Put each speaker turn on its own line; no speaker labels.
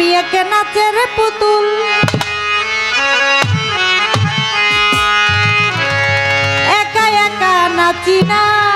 আমি একে নাচের পুতুল। একা একা নাচি না।